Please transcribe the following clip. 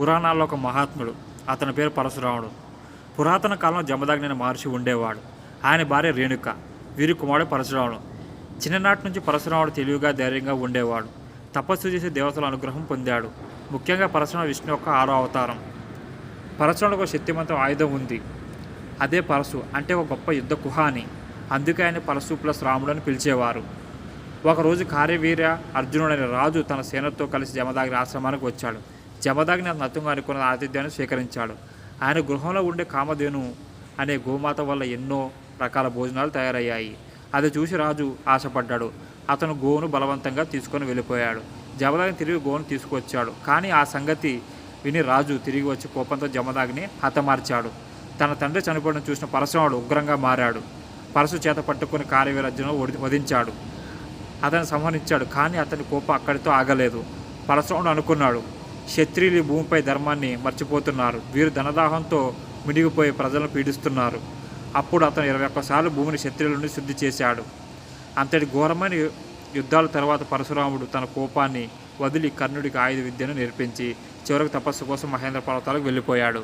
పురాణాల్లో ఒక మహాత్ముడు. అతని పేరు పరశురాముడు. పురాతన కాలంలో జమదగ్ని మహర్షి ఉండేవాడు. ఆయన భార్య రేణుక. వీరి కుమారుడు పరశురాముడు. చిన్ననాటి నుంచి పరశురాముడు తెలివిగా ధైర్యంగా ఉండేవాడు. తపస్సు చేసి దేవతల అనుగ్రహం పొందాడు. ముఖ్యంగా పరశురాముడు విష్ణు యొక్క ఆరో అవతారం. పరశురాముడు ఒక శక్తివంతం ఆయుధం ఉంది. అదే పరశు అంటే ఒక గొప్ప యుద్ధ కుహాని. అందుకే ఆయన పరశు ప్లస్ రాముడు అని పిలిచేవారు. ఒకరోజు కార్యవీర్య అర్జునుడైన రాజు తన సేనతో కలిసి జమదాగ్ని ఆశ్రమానికి వచ్చాడు. జమదాగ్ని అతను అనుకున్న ఆతిథ్యాన్ని స్వీకరించాడు. ఆయన గృహంలో ఉండే కామధేను అనే గోమాత వల్ల ఎన్నో రకాల భోజనాలు తయారయ్యాయి. అది చూసి రాజు ఆశపడ్డాడు. అతను గోవును బలవంతంగా తీసుకొని వెళ్ళిపోయాడు. జమదాగ్ని తిరిగి గోవును తీసుకువచ్చాడు. కానీ ఆ సంగతి విని రాజు తిరిగి వచ్చి కోపంతో జమదాగ్ని హతమార్చాడు. తన తండ్రి చనిపోవడం చూసిన పరశురాముడు ఉగ్రంగా మారాడు. పరశు చేత పట్టుకుని కార్యవీరర్జును వధించాడు. అతను సంహరించాడు. కానీ అతని కోపం అక్కడితో ఆగలేదు. పరశురాముడు అనుకున్నాడు. క్షత్రియులు భూమిపై ధర్మాన్ని మర్చిపోతున్నారు. వీరు ధనదాహంతో మిడిగిపోయి ప్రజలను పీడిస్తున్నారు. అప్పుడు అతను ఇరవై ఒక్కసార్లు భూమిని క్షత్రియుల నుండి శుద్ధి చేశాడు. అంతటి ఘోరమైన యుద్ధాల తర్వాత పరశురాముడు తన కోపాన్ని వదిలి కర్ణుడికి ఆయుధ విద్యను నేర్పించి చివరకు తపస్సు కోసం మహేంద్ర పర్వతాలకు వెళ్ళిపోయాడు.